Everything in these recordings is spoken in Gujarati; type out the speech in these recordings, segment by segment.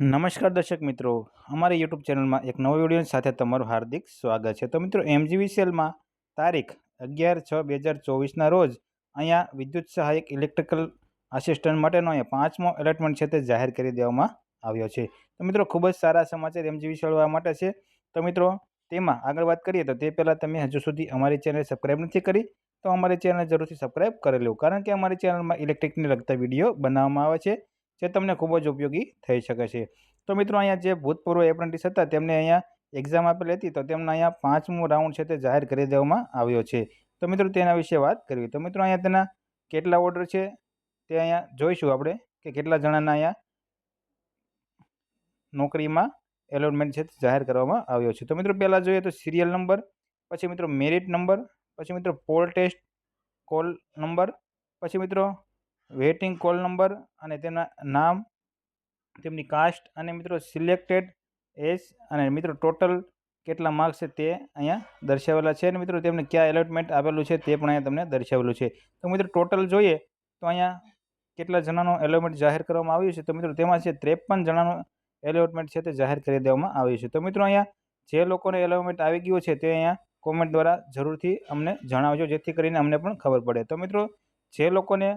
નમસ્કાર દર્શક મિત્રો. અમારી યુટ્યુબ ચેનલમાં એક નવો વીડિયો સાથે તમારું હાર્દિક સ્વાગત છે. તો મિત્રો એમજીવીસીએલમાં તારીખ અગિયાર છ બે હજાર ચોવીસના રોજ અહીંયા વિદ્યુત સહાયક ઇલેક્ટ્રિકલ આસિસ્ટન્ટ માટેનો અહીંયા પાંચમો એલોટમેન્ટ છે તે જાહેર કરી દેવામાં આવ્યો છે. તો મિત્રો, ખૂબ જ સારા સમાચાર એમજીવીસીએલ માટે છે. તો મિત્રો, તેમાં આગળ વાત કરીએ તો તે પહેલાં તમે હજુ સુધી અમારી ચેનલ સબસ્ક્રાઈબ નથી કરી, તો અમારી ચેનલ જરૂરથી સબસ્ક્રાઈબ કરી લેવું કારણ કે અમારી ચેનલમાં ઇલેક્ટ્રિકને લગતા વીડિયો બનાવવામાં આવે છે. જે તમને ખૂબ જ ઉપયોગી થઈ શકે છે. તો મિત્રો અહીંયા જે ભૂતપૂર્વ એપ્રેન્ટિસ હતા, તેમને અહીંયા એક્ઝામ આપેલી હતી, તો તેમના અહીંયા પાંચમું રાઉન્ડ છે તે જાહેર કરી દેવામાં આવ્યો છે. તો મિત્રો તેના વિશે વાત કરવી. તો મિત્રો અહીંયા તેના કેટલા ઓર્ડર છે તે અહીંયા જોઈશું આપણે, કે કેટલા જણાના અહીંયા નોકરીમાં એલોટમેન્ટ છે જાહેર કરવામાં આવ્યો છે. તો મિત્રો પહેલાં જોઈએ તો સિરિયલ નંબર પછી મિત્રો મેરિટ નંબર પછી મિત્રો પોલ ટેસ્ટ કોલ નંબર પછી મિત્રો વેઇટિંગ કોલ નંબર અને તેમના નામ, તેમની કાસ્ટ અને મિત્રો સિલેક્ટેડ એજ અને મિત્રો ટોટલ કેટલા માર્ક્સ છે તે અહીંયા દર્શાવેલા છે. અને મિત્રો તેમને ક્યાં એલોટમેન્ટ આપેલું છે તે પણ અહીંયા તમને દર્શાવેલું છે. તો મિત્રો ટોટલ જોઈએ તો અહીંયા કેટલા જણાનું એલોટમેન્ટ જાહેર કરવામાં આવ્યું છે તો મિત્રો તેમાં છે ત્રેપન જણાનું એલોટમેન્ટ છે તે જાહેર કરી દેવામાં આવ્યું છે. તો મિત્રો અહીંયા જે લોકોને એલોટમેન્ટ આવી ગયું છે તે અહીંયા કોમેન્ટ દ્વારા જરૂરથી અમને જણાવજો જેથી કરીને અમને પણ ખબર પડે. તો મિત્રો જે લોકોને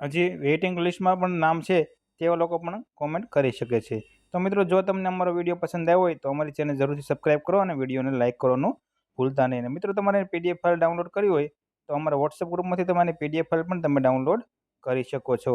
હજી વેઇટિંગ લિસ્ટમાં પણ નામ છે, તેવા લોકો પણ કોમેન્ટ કરી શકે છે. તો મિત્રો, જો તમને અમારો વીડિયો પસંદ આવ્યો હોય, તો અમારી ચેનલ જરૂરથી સબસ્ક્રાઈબ કરો અને વિડીયોને લાઇક કરવાનું ભૂલતા નહીં. અને મિત્રો, તમારે પીડીએફ ફાઇલ ડાઉનલોડ કરવી હોય, તો અમારા વોટ્સઅપ ગ્રુપમાંથી તમારી પીડીએફ ફાઇલ પણ તમે ડાઉનલોડ કરી શકો છો.